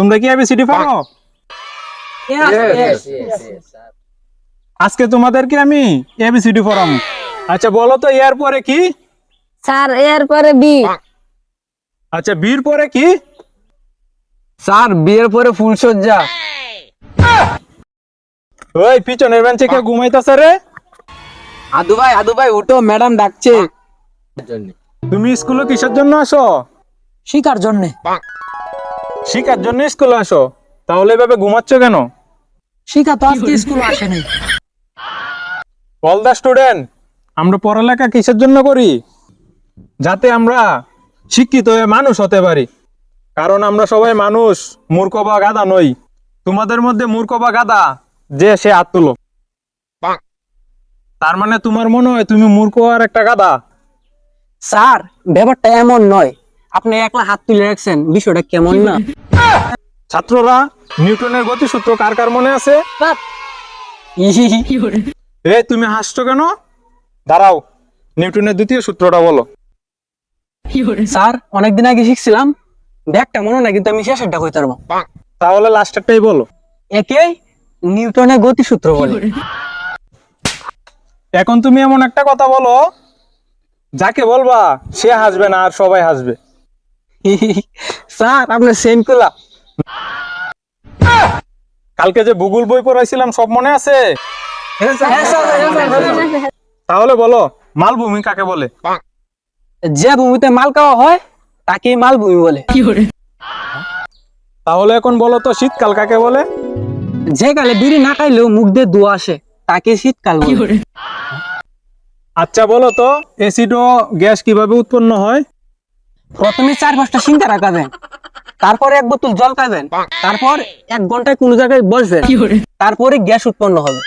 তোমরা কি এবিসিডি পারো? আজকে তোমাদেরকে আমি এবিসিডি পড়াম? আচ্ছা বলো তো এর পরে কি? স্যার এরপরে বি। আচ্ছা বীর পরে কি? স্যার বিয়ের পরে ফুলসজ্জা ওই পিছনের বেঞ্চে কে ঘুমাইতেছে রে? আদু ভাই আদু ভাই উঠো ম্যাডাম ডাকছে। তুমি স্কুলে কিসের জন্য আসো? শিকার জন্য। শিকার জন্য স্কুলে আসো। তাহলে এভাবে ঘুমাচ্ছ কেন? শিকা তো আজকে স্কুল আসেনি অল দা স্টুডেন্ট আমরা পড়ালেখা কিসের জন্য করি? যাতে আমরা শিক্ষিত হয়ে মানুষ হতে পারি। কারণ আমরা সবাই মানুষ মূর্খ বা গাদা নই। তোমাদের মধ্যে মূর্খ বা গাদা যে সে হাত তুলো তার মানে তোমার মনে হয় তুমি মূর্খ আর একটা গাদা স্যার ব্যাপারটা এমন নয়। আপনি একলা হাত তুলে রাখছেন বিষয়টা কেমন না? ছাত্ররা নিউটনের গতিসূত্র কার কার মনে আছে? এ তুমি হাসছো কেন? দাঁড়াও নিউটনের দ্বিতীয় সূত্রটা বলো। স্যার অনেকদিন আগে শিখছিলাম ব্যাগটা মনে নাই কিন্তু আমি শেষেরটা কইতে পারব। তাহলে লাস্টেরটাই বলো। একে নিউটনের গতিসূত্র বলে? এখন তুমি এমন একটা কথা বলো যাকে বলবা সে হাসবে না আর সবাই হাসবে। স্যার আপনার সেন্টকুলা কালকে যে ভূগোল বই পড়াইছিলাম সব মনে আছে? তাহলে বলো মালভূমি কাকে বলে? যে ভূমিতে মাল খাওয়া হয় তাকেই মালভূমি বলে। তাহলে এখন বলো তো শীতকাল কাকে বলে? যে কালে বিড়ি না খাইলেও মুখ দিয়ে ধোয়া আসে তাকে শীতকাল বলে। আচ্ছা বলো তো এসিড ও গ্যাস কীভাবে উৎপন্ন হয়? প্রথমে চার পাঁচটা সিঙ্গা রাখাবেন তারপরে এক বোতল জল খাবেন তারপর এক ঘন্টায় কোনো জায়গায় বসবেন। তারপরে গ্যাস উৎপন্ন হবে।